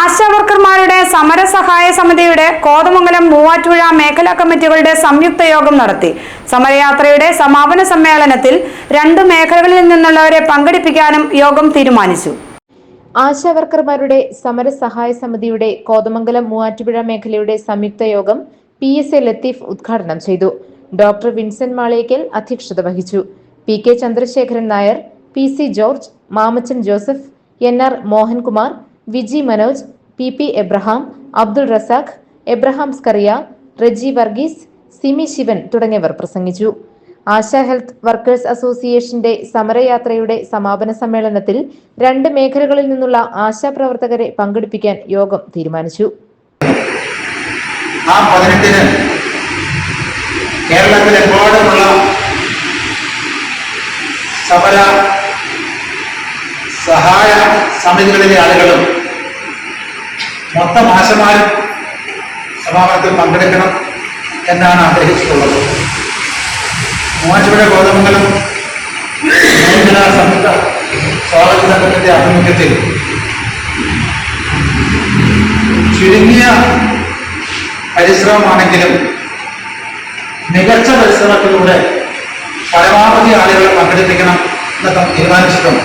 ആശാവർക്കർമാരുടെ സമരസഹായ സമിതിയുടെ കോതമംഗലം മൂവാറ്റുപുഴ മേഖലാ കമ്മിറ്റികളുടെ സംയുക്ത യോഗം നടത്തി. സമരയാത്രയുടെ സമാപന സമ്മേളനത്തിൽ രണ്ട് മേഖലകളിൽ നിന്നുള്ളവരെ പങ്കെടുപ്പിക്കാനും യോഗം തീരുമാനിച്ചു. ആശാവർക്കർമാരുടെ സമരസഹായ സമിതിയുടെ കോതമംഗലം മൂവാറ്റുപുഴ മേഖലയുടെ സംയുക്ത യോഗം പി എസ് എ ലത്തീഫ് ഉദ്ഘാടനം ചെയ്തു. ഡോക്ടർ വിൻസെന്റ് മാളേക്കൽ അധ്യക്ഷത വഹിച്ചു. P K Chandrasekharan Nair P C George Mamachan Joseph N R Mohankumar Viji Manoj P P Abraham Abdul Razak Abraham Scaria Reji Varghese Simi Sivan തുടങ്ങിയവർ പ്രസംഗിച്ചു. ആശാ ഹെൽത്ത് വർക്കേഴ്സ് അസോസിയേഷന്റെ സമരയാത്രയുടെ സമാപന സമ്മേളനത്തിൽ രണ്ട് മേഖലകളിൽ നിന്നുള്ള ആശാപ്രവർത്തകരെ പങ്കെടുപ്പിക്കാൻ യോഗം തീരുമാനിച്ചു. കേരളത്തിലെമ്പാടുമുള്ള സമര സമിതികളിലെ ആളുകളും മൊത്തം ആശമാരും സമാപനത്തിൽ പങ്കെടുക്കണം എന്നാണ് ആഗ്രഹിച്ചിട്ടുള്ളത്. മൂവാറ്റുപുഴ ഗോതമംഗലം സംയുക്ത സ്വാഗത സംഘത്തിന്റെ ആഭിമുഖ്യത്തിൽ ചുരുങ്ങിയ പരിശ്രമമാണെങ്കിലും മികച്ച പരിശ്രമത്തിലൂടെ പരമാവധി ആളുകളെ പങ്കെടുപ്പിക്കണം എന്നൊക്കെ തീരുമാനിച്ചിട്ടുണ്ട്.